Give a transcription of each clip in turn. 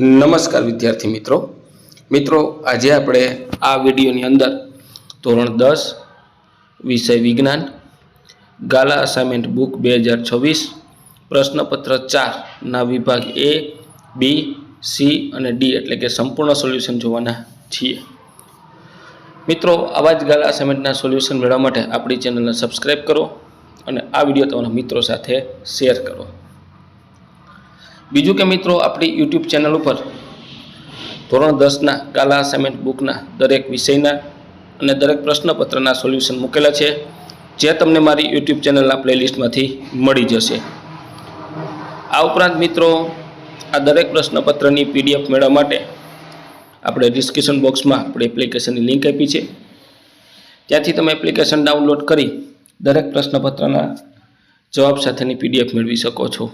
નમસ્કાર વિદ્યાર્થી મિત્રો. મિત્રો, આજે આપણે આ વિડીયોની અંદર ધોરણ દસ, વિષય વિજ્ઞાન, ગાલા અસાઇનમેન્ટ બુક બે હજાર છવ્વીસ, પ્રશ્નપત્ર ચારના વિભાગ એ, બી, સી અને ડી એટલે કે સંપૂર્ણ સોલ્યુશન જોવાના છીએ. મિત્રો, આવા જ ગાલા અસાઇનમેન્ટના સોલ્યુશન મેળવવા માટે આપણી ચેનલને સબસ્ક્રાઈબ કરો અને આ વીડિયો તમારા મિત્રો સાથે શેર કરો. બીજું કે મિત્રો, આપણી યુટ્યુબ ચેનલ ઉપર ધોરણ દસના કાલા અસાઇનમેન્ટ બુકના દરેક વિષયના અને દરેક પ્રશ્નપત્રના સોલ્યુશન મૂકેલા છે, જે તમને મારી યુટ્યુબ ચેનલના પ્લેલિસ્ટમાંથી મળી જશે. આ ઉપરાંત મિત્રો, આ દરેક પ્રશ્નપત્રની પીડીએફ મેળવવા માટે આપણે ડિસ્ક્રિપ્શન બોક્સમાં આપણે એપ્લિકેશનની લિંક આપી છે. ત્યાંથી તમે એપ્લિકેશન ડાઉનલોડ કરી દરેક પ્રશ્નપત્રના જવાબ સાથેની પીડીએફ મેળવી શકો છો.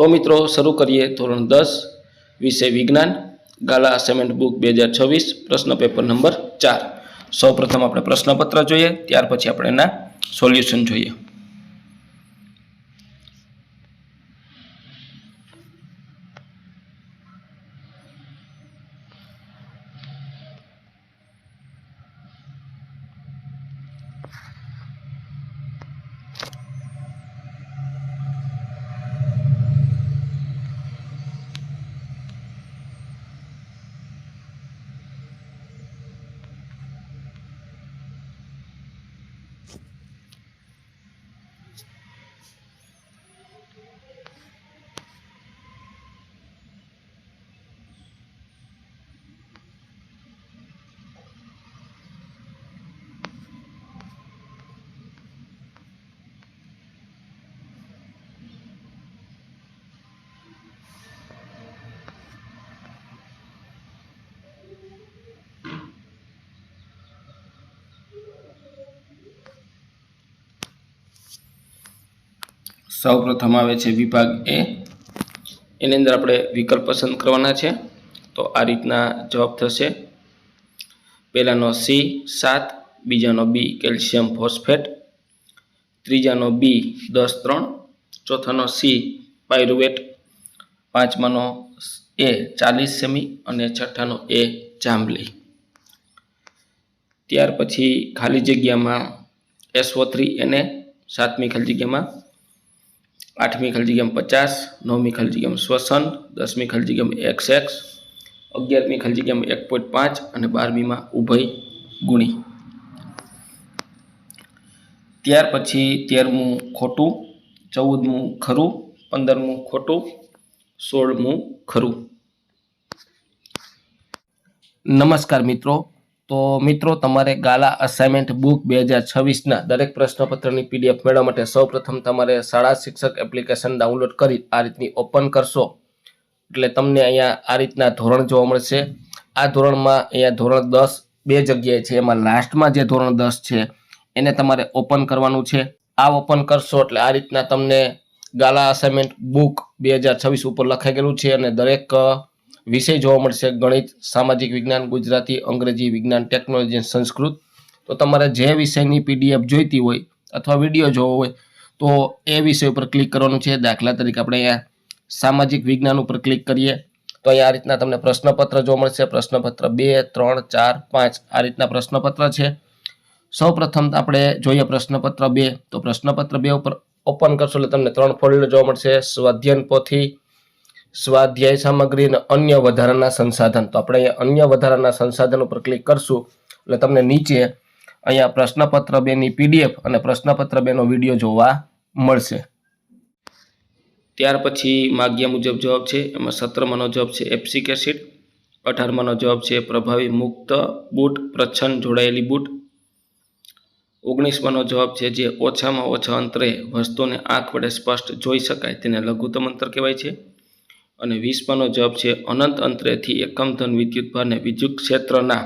તો મિત્રો શરૂ કરીએ ધોરણ દસ, વિષય વિજ્ઞાન, ગાલા અસાઇનમેન્ટ બુક બે હજાર છવ્વીસ, પ્રશ્ન પેપર નંબર ચાર. સૌ પ્રથમ આપણે પ્રશ્નપત્ર જોઈએ, ત્યાર પછી આપણે એના સોલ્યુશન જોઈએ. સૌ પ્રથમ આવે છે વિભાગ એ. એની અંદર આપણે વિકલ્પ પસંદ કરવાના છે. તો આ રીતના જવાબ થશે. પહેલાંનો સી સાત, બીજાનો બી કેલ્શિયમ ફોસ્ફેટ, ત્રીજાનો બી દસ ત્રણ, ચોથાનો સી પાયરુવેટ, પાંચમાનો એ ચાલીસ સેમી અને છઠ્ઠાનો એ જાંબલી. ત્યાર પછી ખાલી જગ્યામાં એસઓ થ્રી એને સાતમી ખાલી જગ્યામાં આઠમી ખલજીગમ પચાસ, નવમી ખલજીગમ શ્વસન, દસમી ખલજીગમ એક્સ એક્સ અગિયારમી ખલજીગમ એક પોઈન્ટ પાંચ અને બારમીમાં ઉભય ગુણી. ત્યાર પછી તેરમું ખોટું, ચૌદમું ખરું, પંદરમું ખોટું, સોળમું ખરું. નમસ્કાર મિત્રો તો મિત્રો, તમારે ગાલા અસાઇનમેન્ટ બુક બે હજાર છવ્વીસના દરેક પ્રશ્નપત્રની પીડીએફ મેળવવા માટે સૌપ્રથમ તમારે શાળા શિક્ષક એપ્લિકેશન ડાઉનલોડ કરી આ રીતની ઓપન કરશો. એટલે તમને અહીંયા આ રીતના ધોરણ જોવા મળશે. આ ધોરણમાં અહીંયા ધોરણ દસ બે જગ્યાએ છે. એમાં લાસ્ટમાં જે ધોરણ દસ છે, એને તમારે ઓપન કરવાનું છે. આ ઓપન કરશો એટલે આ રીતના તમને ગાલા અસાઇનમેન્ટ બુક બે હજાર છવ્વીસ ઉપર લખાઈ ગયેલું છે અને દરેક વિષય જોવા મળશે. ગણિત, સામાજિક વિજ્ઞાન, ગુજરાતી, અંગ્રેજી વિજ્ઞાન ટેકનોલોજી સંસ્કૃત. તો તમારે જે વિષયની પીડીએફ જોઈતી હોય અથવા વીડિયો જોવો હોય, તો એ વિષય ઉપર ક્લિક કરવાનું છે. દાખલા તરીકે આપણે અહીંયા સામાજિક વિજ્ઞાન ઉપર ક્લિક કરીએ, તો અહીંયા આ રીતના તમને પ્રશ્નપત્ર જોવા મળશે. પ્રશ્નપત્ર બે, ત્રણ, ચાર, પાંચ, આ રીતના પ્રશ્નપત્ર છે. સૌ પ્રથમ આપણે જોઈએ પ્રશ્નપત્ર બે. તો પ્રશ્નપત્ર બે ઉપર ઓપન કરશો એટલે તમને ત્રણ ફોલ્ડર જોવા મળશે. સ્વાધ્યાયન પોથી સ્વાધ્યાય સામગ્રી અને અન્ય વધારાના સંસાધન. તો આપણે અહીંયા અન્ય વધારાના સંસાધન ઉપર ક્લિક કરશું. એટલે તમને નીચે અહીંયા પ્રશ્નપત્ર બેની પીડીએફ અને પ્રશ્નપત્ર બેનો વીડિયો જોવા મળશે. ત્યાર પછી માગ્યા મુજબ જવાબ છે. એમાં સત્રમાંનો જવાબ છે એપ્સિક એસિડ. અઢારમાંનો જવાબ છે પ્રભાવી મુક્ત બૂટ પ્રચ્છન્ન જોડાયેલી બૂટ. ઓગણીસમાંનો જવાબ છે જે ઓછામાં ઓછા અંતરે વસ્તુને આંખ વડે સ્પષ્ટ જોઈ શકાય. તેને લઘુત્તમ અંતર કહેવાય છે. અને વિશ્વનો જપ છે અનંત અંતરેથી એકમ ધન વિદ્યુતભારને વિદ્યુત ક્ષેત્રના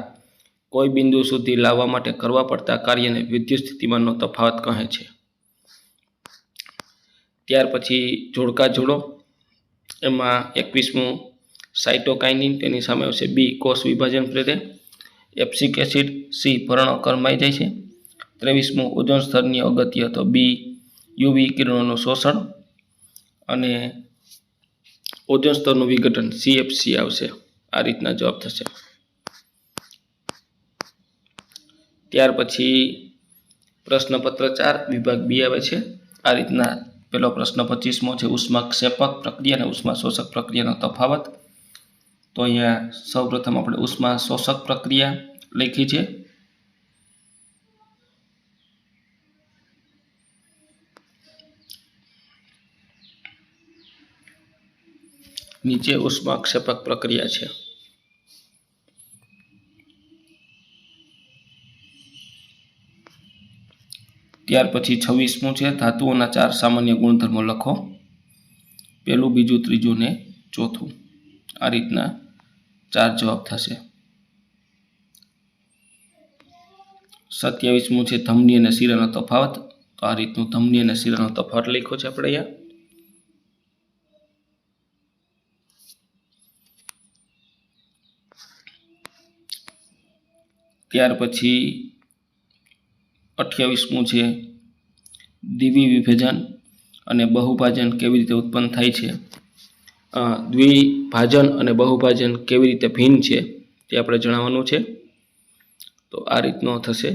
કોઈ બિંદુ સુધી લાવવા માટે કરવા પડતા કાર્યને વિદ્યુત સ્થિતિમાનનો તફાવત કહે છે. ત્યાર પછી જોડકા જોડો. એમાં એકવીસમું સાઇટોકાઇનિન તેની સામે આવશે બી કોષ વિભાજન પ્રેરે એપ્સિક એસિડ સી ભરણો કરમાઈ જાય છે. ત્રેવીસમું ઓઝોન સ્તરની અગત્ય તો બી યુવી કિરણોનું શોષણ. અને ઓઝોન સ્તરનું વિઘટન સીએફસી આવશે. આ રીતના જવાબ થશે. ત્યાર પછી પ્રશ્નપત્ર ચાર વિભાગ બી આવે છે. આ રીતના પેલો પ્રશ્ન પચીસમો છે, ઉષ્માક્ષેપક પ્રક્રિયા અને ઉષ્મા શોષક પ્રક્રિયાનો તફાવત. તો અહીંયા સૌપ્રથમ આપણે ઉષ્મા શોષક પ્રક્રિયા લખી છે. નીચે ઉષ્માક્ષેપક પ્રક્રિયા છે. ત્યાર પછી છવ્વીસમું છે, ધાતુઓના ચાર સામાન્ય ગુણધર્મો લખો. પહેલું બીજું ત્રીજું ને ચોથું. આ રીતના ચાર જવાબ થશે. સત્યાવીસમું છે, ધમની અને શિરાનો તફાવત. તો આ રીતનું ધમની અને શિરાનો તફાવત લખ્યો છે આપણે અહીંયા. ત્યાર પછી અઠ્યાવીસમું છે દ્વિ વિભાજન અને બહુભાજન કેવી રીતે ઉત્પન્ન થાય છે? દ્વિભાજન અને બહુભાજન કેવી રીતે ભિન્ન છે તે આપણે જણાવવાનું છે. તો આ રીતનો થશે.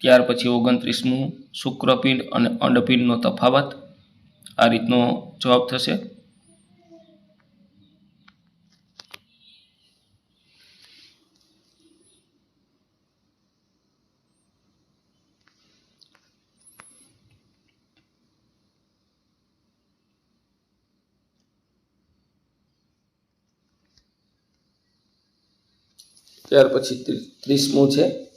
ત્યાર પછી ઓગણત્રીસમું શુક્રપિંડ અને અંડપિંડનો તફાવત. આ રીતનો જવાબ થશે. ત્યાર પછી ત્રી- ત્રીસમું છે.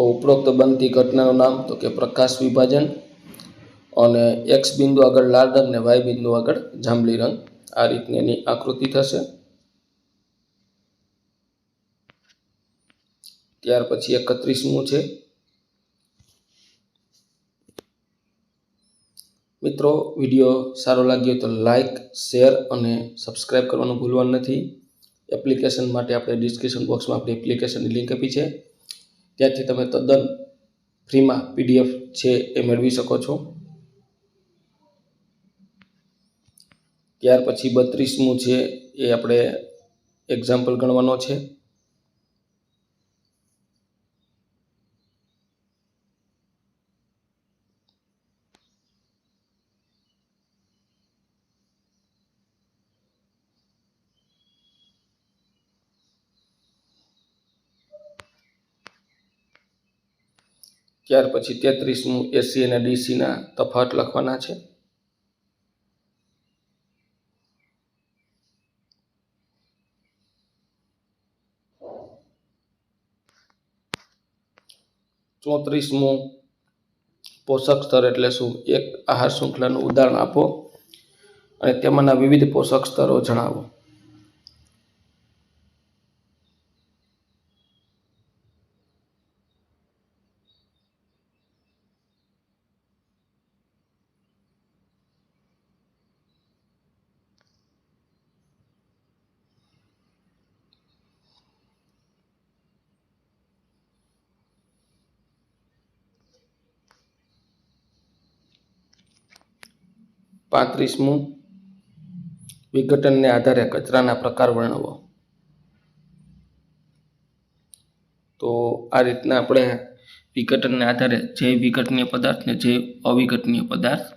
તો ઉપરોક્ત બનતી ઘટનાનું નામ તો કે પ્રકાશ વિભાજન અને એક્સ બિંદુ આગળ લાલ રંગ ને વાય બિંદુ આગળ જાંબલી રંગ. આ રીતની એની આકૃતિ થશે. ત્યાર પછી એકત્રીસમું છે. મિત્રો, વીડિયો સારો લાગ્યો તો લાઇક શેર અને સબસ્ક્રાઇબ કરવાનું ભૂલવાનું નથી. એપ્લિકેશન માટે આપણે ડિસ્ક્રિપ્શન બોક્સમાં આપણી એપ્લિકેશનની લિંક આપી છે. ત્યાંથી તમે તદ્દન ફ્રીમાં પીડીએફ છે એ મેળવી શકો છો. ત્યાર પછી બત્રીસમું છે એ આપણે એક્ઝામ્પલ ગણવાનો છે. ત્યાર પછી તેત્રીસમું એસી અને ડીસીના તફાવત લખવાના છે. ચોત્રીસમું પોષક સ્તર એટલે શું? એક આહાર શૃંખલાનું ઉદાહરણ આપો અને તેમાંના વિવિધ પોષક સ્તરો જણાવો. પાંત્રીસમું વિઘટનને આધારે કચરાના પ્રકાર વર્ણવો. તો આ રીતના આપણે વિઘટનને આધારે જૈવ વિઘટનીય પદાર્થ ને જૈવ અવિઘટનીય પદાર્થ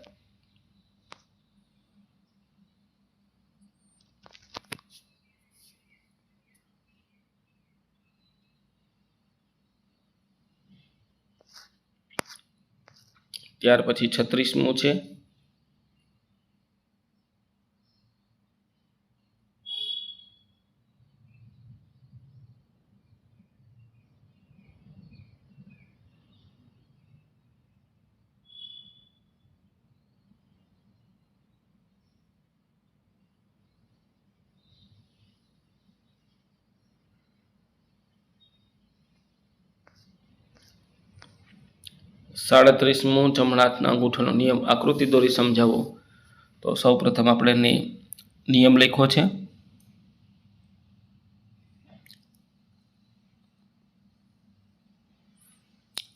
ત્યાર પછી છત્રીસમું છે. સાડત્રીસમો જમણાથના અંગૂઠાનો નિયમ. આકૃતિ દોરી સમજાવો. તો સૌપ્રથમ આપણે નિયમ લખ્યો છે.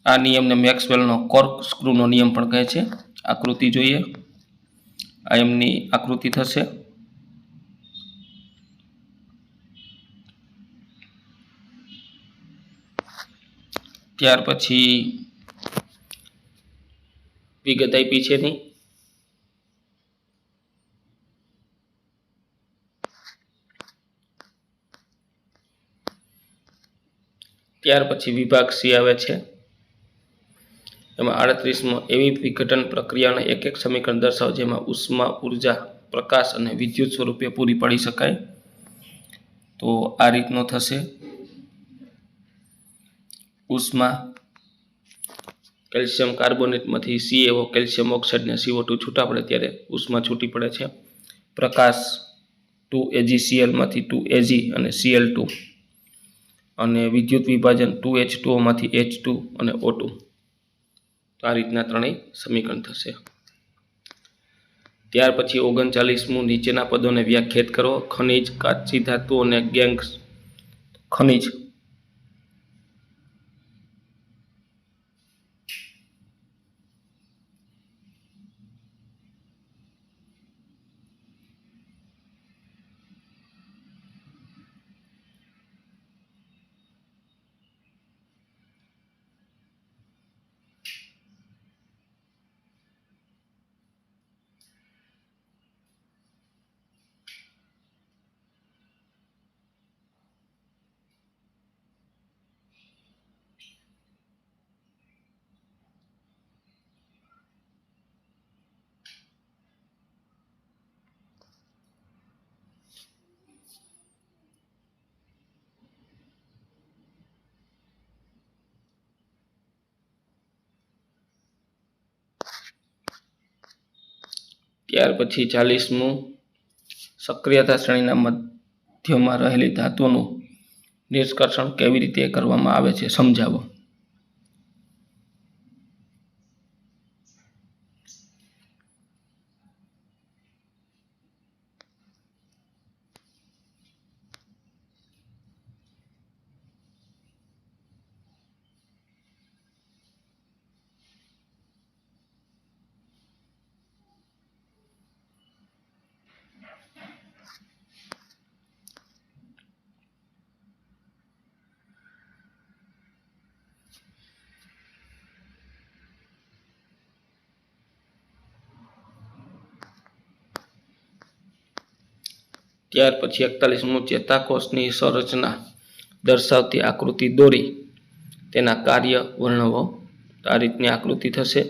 આ નિયમને મેક્સવેલનો કોર્ક સ્ક્રૂનો નિયમ પણ કહે છે. આકૃતિ જોઈએ. આ એમની આકૃતિ થશે. ત્યાર પછી વિગત આપી છે નહીં ત્યાર પછી વિભાગ સી આવે છે. એમાં આડત્રીસમાં, એવી વિઘટન પ્રક્રિયાના એક એક સમીકરણ દર્શાવો જેમાં ઉષ્મા, ઊર્જા, પ્રકાશ અને વિદ્યુત સ્વરૂપે પૂરી પાડી શકાય. તો આ રીતનો થશે. ઉષ્મા કેલ્શિયમ કાર્બોનેટમાંથી સીએઓ કેલ્શિયમ ઓક્સાઇડને સીઓ ટુ છૂટા પડે ત્યારે ઉષ્મા છૂટી પડે છે. પ્રકાશ ટુ એજીસીએલમાંથી ટુ એજી અને સીએલ ટુ અને વિદ્યુત વિભાજન ટુ એચ ટુઓમાંથી એચ ટુ અને ઓ ટુ. તો આ રીતના ત્રણેય સમીકરણ થશે. ત્યાર પછી ઓગણચાલીસમું નીચેના પદોને વ્યાખ્યાત કરો. ખનિજ, કાચી ધાતુ અને ગેંગ્સ. ખનિજ ત્યાર પછી ચાલીસમું સક્રિયતા શ્રેણીના મધ્યમાં રહેલી ધાતુનું નિષ્કર્ષણ કેવી રીતે કરવામાં આવે છે સમજાવો. ત્યાર પછી એકતાલીસમું ચેતાકોષની સંરચના દર્શાવતી આકૃતિ દોરી. તેના કાર્ય વર્ણવો આ રીતની આકૃતિ થશે.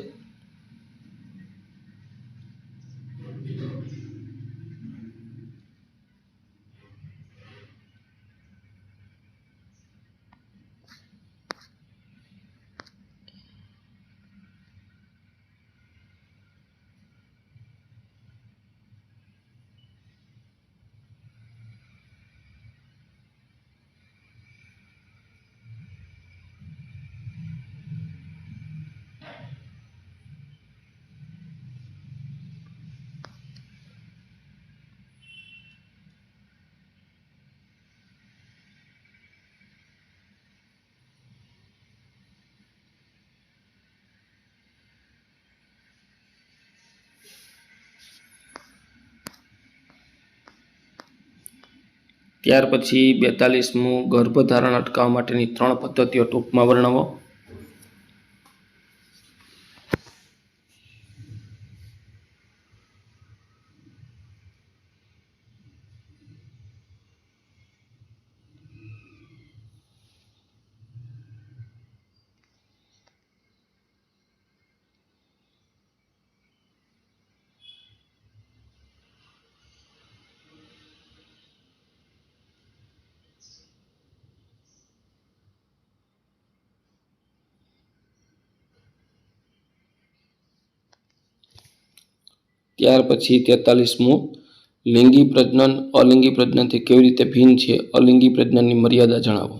ત્યાર પછી બેતાલીસમું ગર્ભધારણ અટકાવવા માટેની ત્રણ પદ્ધતિઓ ટૂંકમાં વર્ણવો. ત્યાર પછી તેતાલીસમું. લિંગી પ્રજનન, અલિંગી પ્રજનનથી કેવી રીતે ભિન્ન છે? અલિંગી પ્રજનનની મર્યાદા જણાવો.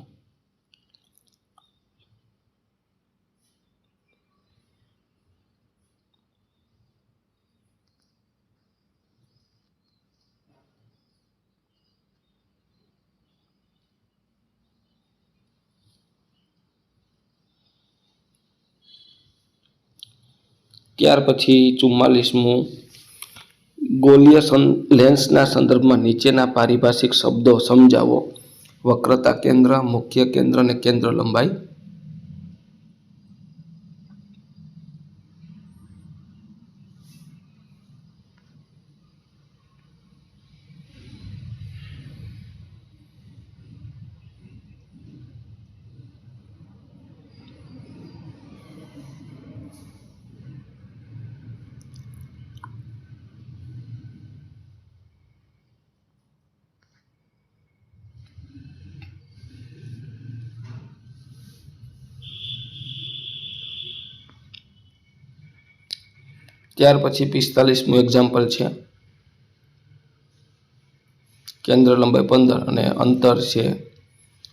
ત્યાર પછી ચુમ્માલીસમું. ગોલીય લેન્સના સંદર્ભમાં નીચેના પારિભાષિક શબ્દો સમજાવો. વક્રતા કેન્દ્ર મુખ્ય કેન્દ્ર અને કેન્દ્ર લંબાઈ. ત્યાર પછી પિસ્તાલીસમું એક્ઝામ્પલ છે. કેન્દ્ર લંબાઈ પંદર અને અંતર છે.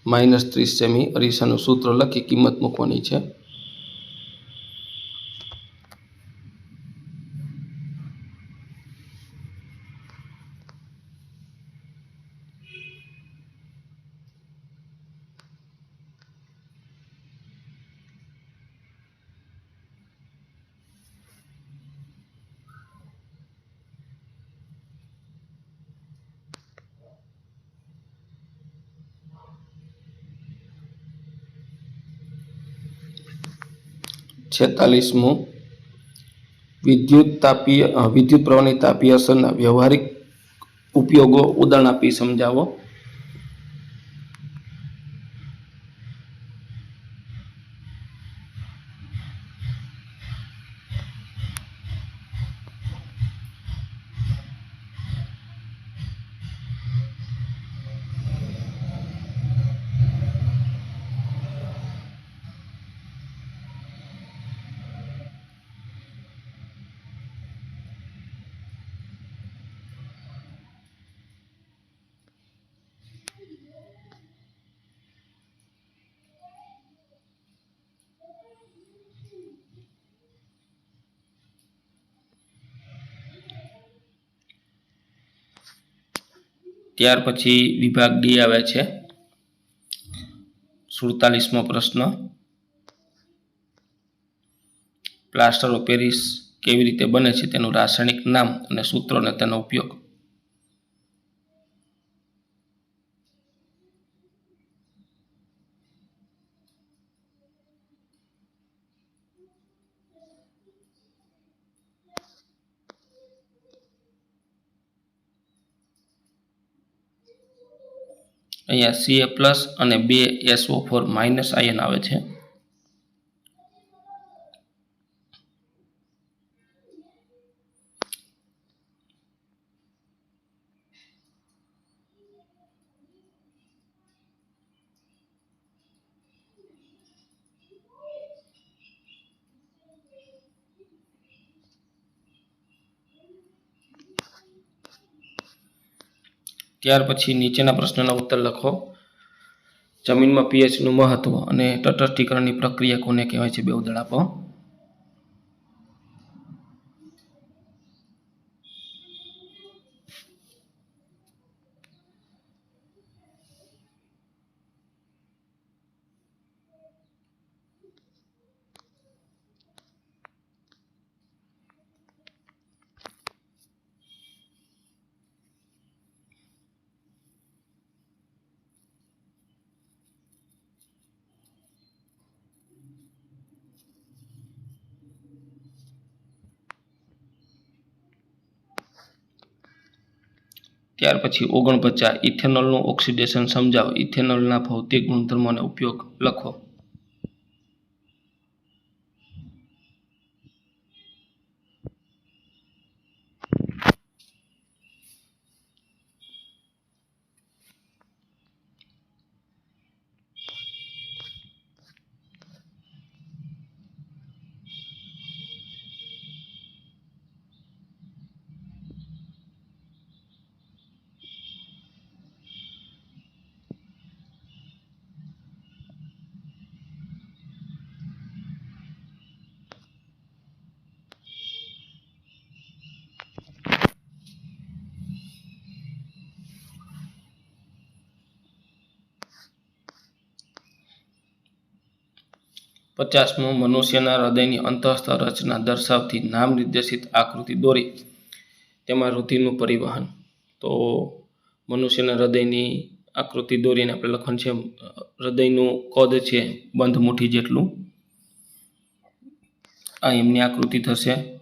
માઇનસ ત્રીસ સેમી અરીસાનું સૂત્ર લખી કિંમત મૂકવાની છે. છેતાલીસમું વિદ્યુત તાપીય વિદ્યુત પ્રવાહની તાપીય અસરના વ્યવહારિક ઉપયોગો ઉદાહરણ આપી સમજાવો. ત્યાર પછી વિભાગ ડી આવે છે. સુડતાલીસમો પ્રશ્ન. પ્લાસ્ટર ઓફ પેરિસ કેવી રીતે બને છે? તેનું રાસાયણિક નામ અને સૂત્રો અને તેનો ઉપયોગ અહીંયા સીએ પ્લસ અને બે એસઓ ફોર માઇનસ આયન આવે છે. ત્યાર પછી નીચેના પ્રશ્નના ઉત્તર લખો. જમીનમાં પીએચનું મહત્ત્વ અને તટસ્થીકરણની પ્રક્રિયા કોને કહેવાય છે? બે આપો. ત્યાર પછી ઓગણપચાસ ઇથેનોલનું ઓક્સિડેશન સમજાવો. ઇથેનોલના ભૌતિક ગુણધર્મોનો ઉપયોગ લખો. પચાસમું મનુષ્યના હૃદયની અંતઃસ્થ રચના દર્શાવતી નામ નિર્દેશિત આકૃતિ દોરી. તેમાં રુધિરનું પરિવહન. તો મનુષ્યના હૃદયની આકૃતિ દોરીને આપણે લખવાનું છે, હૃદયનું કદ છે, બંધ મુઠ્ઠી જેટલું. આ એમની આકૃતિ થશે.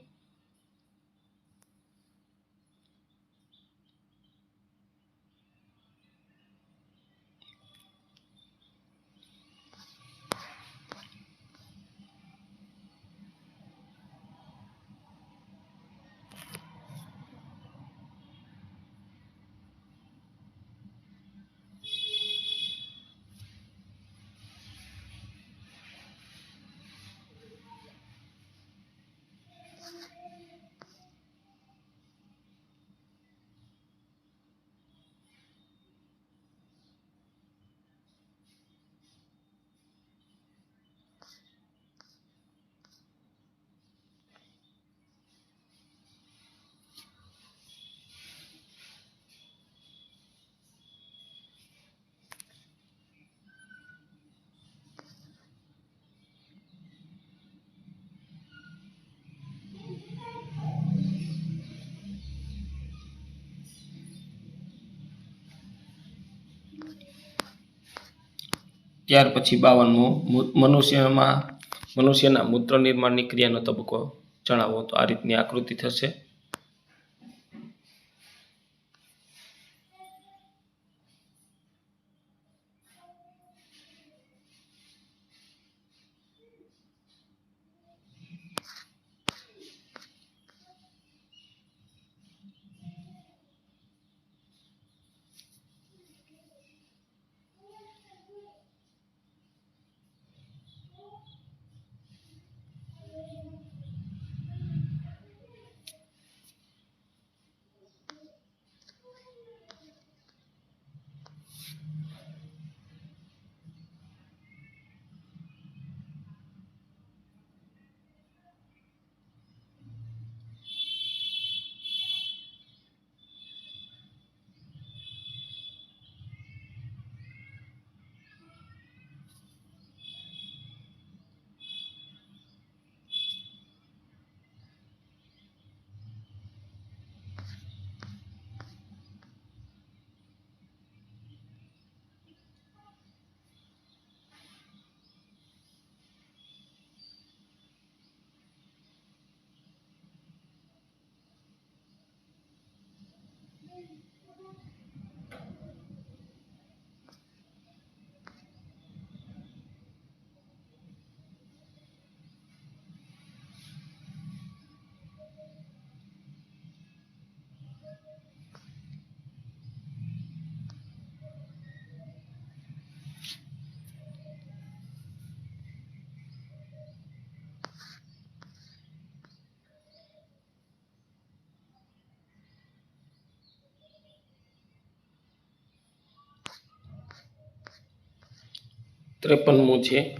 ત્યાર પછી બાવનમું મનુષ્યમાં મનુષ્યના મૂત્ર નિર્માણની ક્રિયાનો તબક્કો જણાવો. તો આ રીતની આકૃતિ થશે. ત્રેપનમું છે.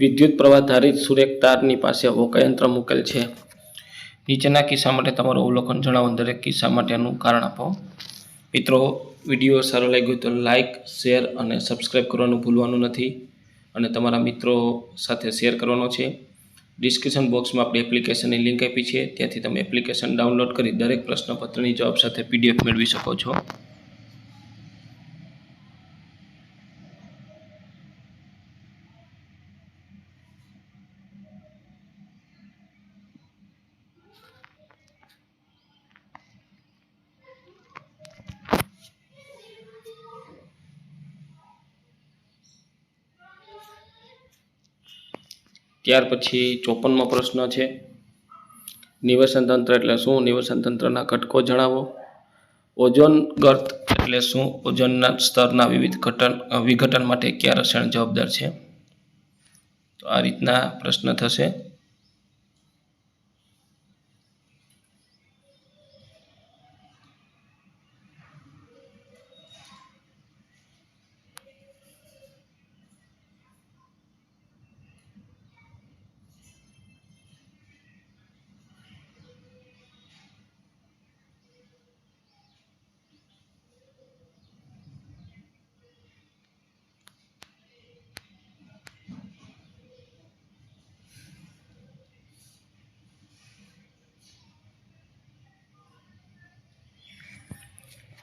વિદ્યુત પ્રવાહ ધારિત સુરેખ તારની પાસે હોકાયંત્ર મૂકેલ છે. નીચેના કિસ્સા માટે તમારું અવલોકન જણાવો, દરેક કિસ્સા માટેનું કારણ આપો. મિત્રો, વીડિયો સારો લાગ્યો તો લાઇક શેર અને સબસ્ક્રાઈબ કરવાનું ભૂલવાનું નથી. અને તમારા મિત્રો સાથે શેર કરવાનો છે. ડિસ્ક્રિપ્શન બોક્સમાં આપણે એપ્લિકેશનની લિંક આપી છે. ત્યાંથી તમે એપ્લિકેશન ડાઉનલોડ કરી દરેક પ્રશ્નપત્રની જવાબ સાથે પીડીએફ મેળવી શકો છો. ત્યાર પછી ચોપનમો પ્રશ્ન છે. નિવસન તંત્ર એટલે શું? નિવસન તંત્રના ઘટકો જણાવો. ઓઝોન ગર્ત એટલે શું? ઓઝોનના સ્તરના વિવિધ ઘટન, વિઘટન માટે કયા રસાયણ જવાબદાર છે? તો આ રીતના પ્રશ્ન થશે.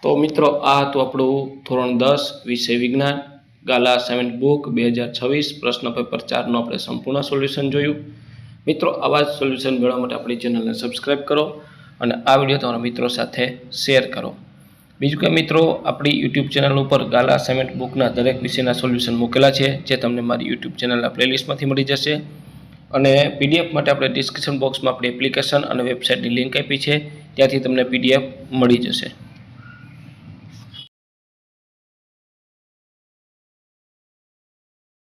તો મિત્રો, આ હતું આપણું ધોરણ દસ, વિષય વિજ્ઞાન. ગાલા સેવન્થ બુક બે હજાર છવ્વીસ, પ્રશ્ન પેપર ચારનું આપણે સંપૂર્ણ સોલ્યુશન જોયું. મિત્રો, આવા જ સોલ્યુશન મેળવવા માટે આપણી ચેનલને સબસ્ક્રાઈબ કરો અને આ વીડિયો તમારા મિત્રો સાથે શેર કરો. બીજું કે મિત્રો, આપણી યુટ્યુબ ચેનલ ઉપર ગાલા સેમેન્ટ બુકના દરેક વિષયના સોલ્યુશન મૂકેલા છે, જે તમને મારી યુટ્યુબ ચેનલના પ્લેલિસ્ટમાંથી મળી જશે. અને પીડીએફ માટે આપણે ડિસ્ક્રિપ્શન બોક્સમાં આપણી એપ્લિકેશન અને વેબસાઇટની લિંક આપી છે, ત્યાંથી તમને પીડીએફ મળી જશે.